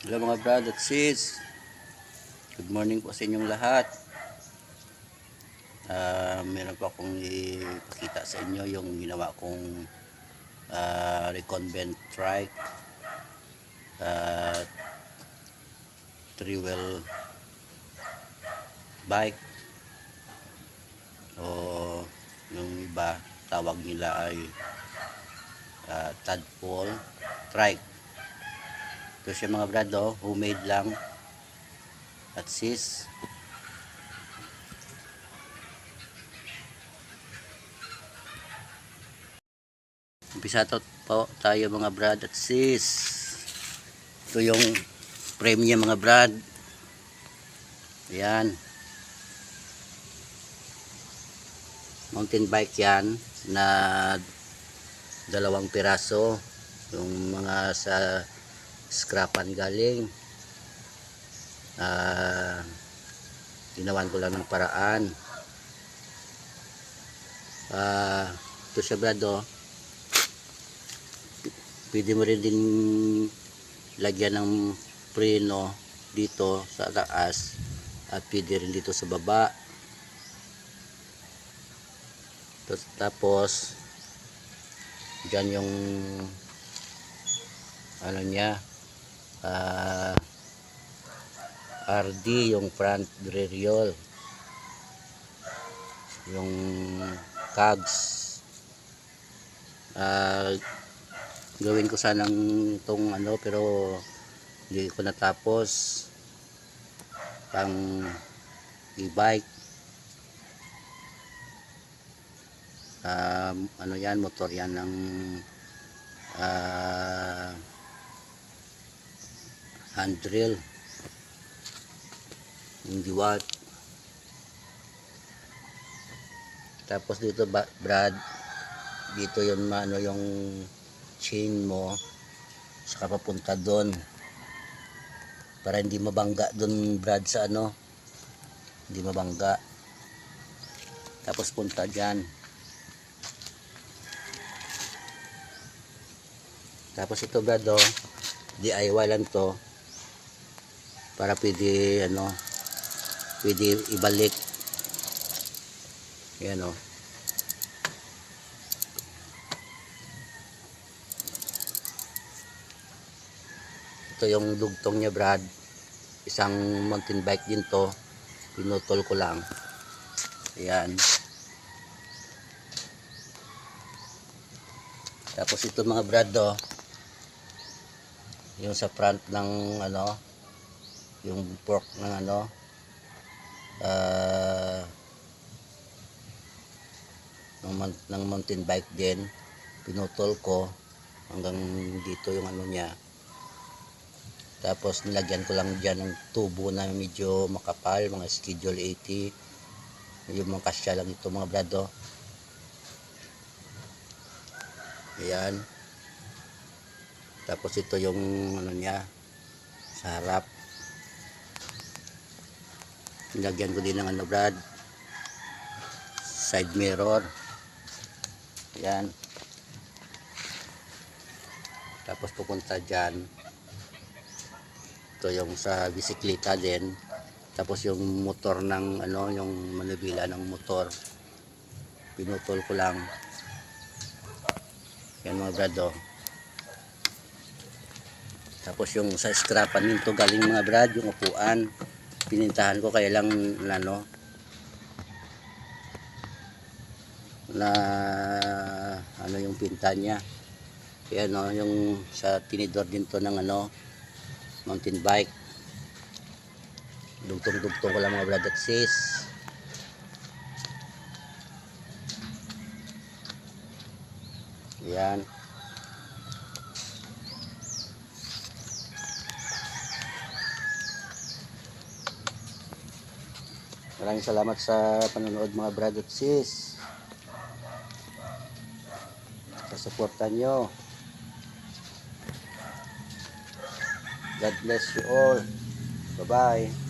Hello mga brad at sis. Good morning po sa inyong lahat. Ah, meron po akong ipakita sa inyo yung ginawa kong ah, reconvent trike. Uh, three-wheel bike. O yung iba tawag nila ay ah, tadpole trike. Ito siya mga brad, oh, homemade lang. At sis. Umpisa to po tayo mga brad at sis. Ito yung frame niya mga brad. Ayan. Mountain bike yan na dalawang piraso. Yung mga sa scrapan galing. Ah ginawan ko lang ng paraan. Ah ito siya brado P- pwede mo rin din lagyan ng preno dito sa taas at pwede rin dito sa baba. Tapos dyan yung ano niya ah RD yung front derailleur yung cogs ah gawin ko sanang tong ano pero hindi ko natapos pang e-bike Ah, ano yan motor yan ng ah hand drill. Yung diwat. Tapos dito brad dito yung ano yung chain mo saka papunta doon. Para hindi mabangga doon brad sa ano hindi mabangga. Tapos punta dyan. Tapos ito brad oh, DIY lang to para pwede ano pwede ibalik. Yan o ito yung dugtong niya brad. Isang mountain bike din to. Pinutol ko lang. Ayan. Tapos ito mga brad do yung sa front ng ano yung fork ng ano. Ah ng, ng mountain bike din. Pinutol ko hanggang dito yung ano niya. Tapos nilagyan ko lang dyan ng tubo na medyo makapal mga schedule 80 yung mga kasya lang ito mga brado ayan. Tapos ito yung ano niya sa harap nilagyan ko din ng ano brad? Side mirror. Yan tapos pupunta dyan. Ito yung sa bisikleta din. Tapos yung motor ng ano yung manubila ng motor. Pinutol ko lang. Yan mga brad oh. tapos yung sa scrapan nito galing mga brad yung upuan pinintahan ko kaya lang ano na ano yung pinta niya. Kaya no yung sa tinidor din to ng ano mountain bike. Dugtong dugtong ko lang mga brad at sis. Yan Maraming salamat sa panonood mga brad at sis. Sa suporta nyo. God bless you all. Bye-bye.